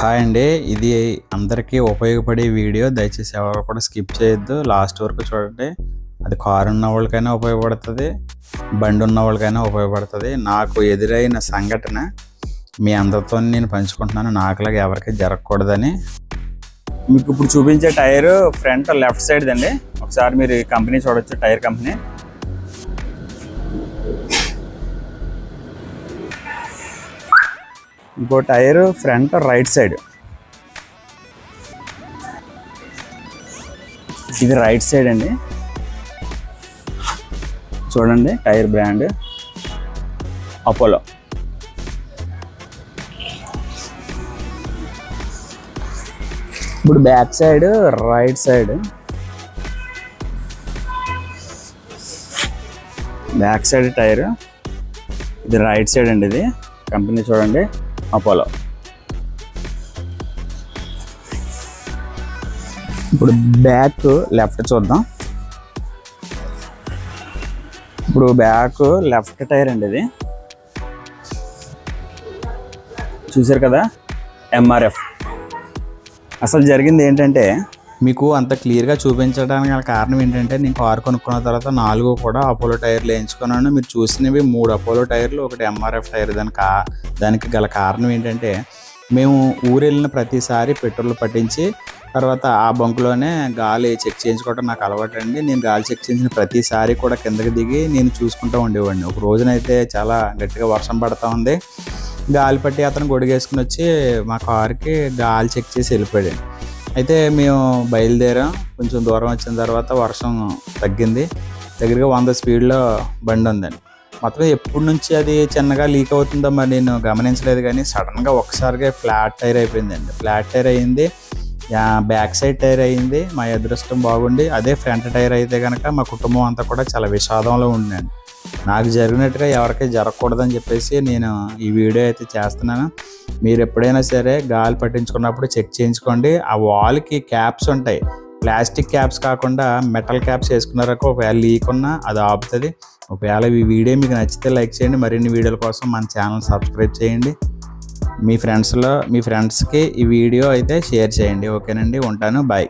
Hi అండి. ఇది అందరికీ ఉపయోగపడే వీడియో. దయచేసి ఎవరు కూడా స్కిప్ చేయొద్దు. లాస్ట్ వరకు చూడండి. అది కారు ఉన్న వాళ్ళకైనా ఉపయోగపడుతుంది. బండి ఉన్న వాళ్ళకైనా ఉపయోగపడుతుంది. నాకు ఎదురైన సంఘటన మీ అందరితో నేను పంచుకుంటున్నాను. నాకులాగా ఎవరికి జరగకూడదని. మీకు ఇప్పుడు చూపించే టైర్ ఫ్రంట్ లెఫ్ట్ సైడ్ అండి ఒకసారి మీరు ఈ కంపెనీ చూడొచ్చు టైర్ కంపెనీ. ఇంకో టైర్ ఫ్రంట్ రైట్ సైడ్. ఇది రైట్ సైడ్ అండి. చూడండి టైర్ బ్రాండ్ అపోలో. ఇప్పుడు back side right side. Back side tyre. ఇది రైట్ సైడ్ అండి ఇది. కంపెనీ చూడండి. అపోలో. ఇప్పుడు బ్యాక్ లెఫ్ట్ చూద్దాం. ఇప్పుడు బ్యాక్ లెఫ్ట్ టైర్ అండి ఇది. చూసారు కదా? ఎంఆర్ఎఫ్ అసలు జరిగింది ఏంటంటే మీకు అంత క్లియర్గా చూపించడానికి గల కారణం ఏంటంటే నేను కారు కొనుక్కున్న తర్వాత నాలుగు కూడా అపోలో టైర్లు వేయించుకున్నాను. మీరు చూసినవి మూడు అపోలో టైర్లు ఒకటి ఎంఆర్ఎఫ్ టైర్. దానికి కా- దానికి గల కారణం ఏంటంటే మేము ఊరు వెళ్ళిన ప్రతిసారి పెట్రోల్ పట్టించి తర్వాత ఆ బంకులోనే గాలి చెక్ చేయించుకోవడం నాకు అలవాటు అండి. నేను గాలి చెక్ చేయించిన ప్రతిసారి కూడా కిందకి దిగి నేను చూసుకుంటూ ఉండేవాడిని. ఒక రోజునైతే చాలా గట్టిగా వర్షం పడతా ఉంది. గాలి పట్టి అతను గొడిగేసుకుని వచ్చి మా కారుకి గాలి చెక్ చేసి వెళ్ళిపోయాడు. అయితే మేము బయలుదేరాం. కొంచెం దూరం వచ్చిన తర్వాత వర్షం తగ్గింది. దగ్గరగా వంద స్పీడ్లో బండి ఉందండి. మొత్తం ఎప్పటి నుంచి అది చిన్నగా లీక్ అవుతుందో మరి నేను గమనించలేదు కానీ సడన్గా ఒకసారిగా ఫ్లాట్ టైర్ అయిపోయిందండి. ఫ్లాట్ టైర్ అయింది. బ్యాక్ సైడ్ టైర్ అయింది. మా అదృష్టం బాగుండి. అదే ఫ్రంట్ టైర్ అయితే కనుక మా కుటుంబం అంతా కూడా చాలా విషాదంలో ఉండండి నాకు జరిగినట్టుగా ఎవరికి జరగకూడదని చెప్పేసి నేను ఈ వీడియో అయితే చేస్తున్నాను. మీరు ఎప్పుడైనా సరే గాలి పట్టించుకున్నప్పుడు చెక్ చేయించుకోండి. ఆ వాల్కి క్యాప్స్ ఉంటాయి. ప్లాస్టిక్ క్యాప్స్ కాకుండా మెటల్ క్యాప్స్ వేసుకున్నారక ఒకవేళ లీక్ ఉన్నా అది ఆపుతుంది. ఒకవేళ ఈ వీడియో మీకు నచ్చితే లైక్ చేయండి. మరిన్ని వీడియోల కోసం మన ఛానల్ సబ్స్క్రైబ్ చేయండి. మీ ఫ్రెండ్స్లో మీ ఫ్రెండ్స్కి ఈ వీడియో అయితే షేర్ చేయండి. ఓకేనండి. ఉంటాను. బాయ్.